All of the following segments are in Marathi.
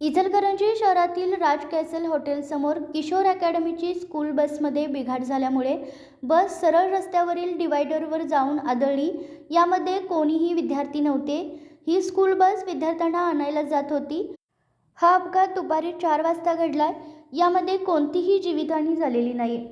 शहरातील राज कॅसल हॉटेलसमोर किशोर अकॅडमीची स्कूल बसमध्ये बिघाड झाल्यामुळे बस सरळ रस्त्यावरील डिवायडरवर जाऊन आदळली. यामध्ये कोणीही विद्यार्थी नव्हते. ही स्कूल बस विद्यार्थ्यांना आणायला जात होती. हा अपघात दुपारी चार वाजता घडला यामध्ये कोणतीही जीवितहानी झालेली नाही.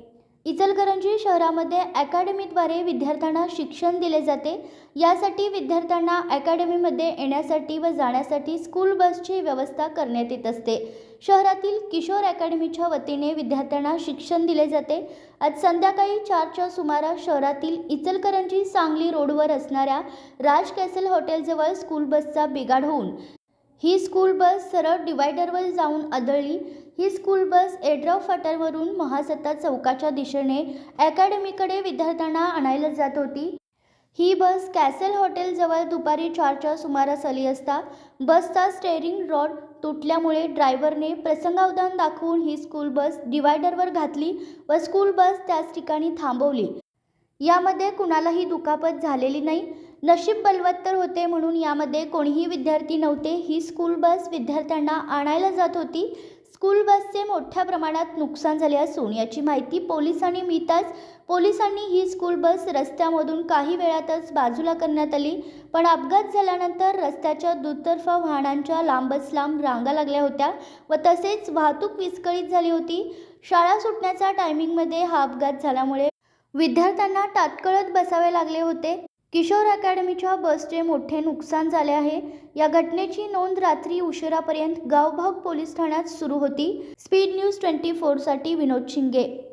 इचलकरंजी शहरामध्ये अकॅडमीद्वारे विद्यार्थ्यांना शिक्षण दिले जाते. यासाठी विद्यार्थ्यांना अकॅडमीमध्ये येण्यासाठी व जाण्यासाठी स्कूल बसची व्यवस्था करण्यात येत असते. शहरातील किशोर अकॅडमीच्या वतीने विद्यार्थ्यांना शिक्षण दिले जाते. आज संध्याकाळी चारच्या सुमारास शहरातील इचलकरंजी सांगली रोडवर असणाऱ्या राज कॅसल हॉटेलजवळ स्कूल बसचा बिघाड होऊन ही स्कूल बस सरळ डिवायडरवर जाऊन आदळली. ही स्कूल बस एड्राव फाट्यावरून महासत्ता चौकाच्या दिशेने अकॅडमीकडे विद्यार्थ्यांना आणायला जात होती. ही बस कॅसल हॉटेलजवळ दुपारी चारच्या सुमारास आली असता बसचा स्टेअरिंग रॉड तुटल्यामुळे ड्रायव्हरने प्रसंगावधान दाखवून ही स्कूल बस डिवायडरवर घातली व स्कूल बस त्याच ठिकाणी थांबवली. यामध्ये कुणालाही दुखापत झालेली नाही. नशीब बलवत्तर होते म्हणून यामध्ये कोणीही विद्यार्थी नव्हते. ही स्कूल बस विद्यार्थ्यांना आणायला जात होती. स्कूल बसचे मोठ्या प्रमाणात नुकसान झाले असून याची माहिती पोलिसांनी मिळताच पोलिसांनी ही स्कूल बस रस्त्यामधून काही वेळातच बाजूला करण्यात आली. पण अपघात झाल्यानंतर रस्त्याच्या दुतर्फा वाहनांच्या लांबच लांब रांगा लागल्या होत्या व तसेच वाहतूक विस्कळीत झाली होती. शाळा सुटण्याच्या टायमिंगमध्ये हा अपघात झाल्यामुळे विद्यार्थ्यांना तात्कळत बसावे लागले होते. किशोर अकॅडमीच्या बसचे मोठे नुकसान झाले आहे. या घटनेची नोंद रात्री उशिरापर्यंत गावभाग पोलीस ठाण्यात सुरू होती. स्पीड न्यूज ट्वेंटी फोरसाठी विनोद शिंगे.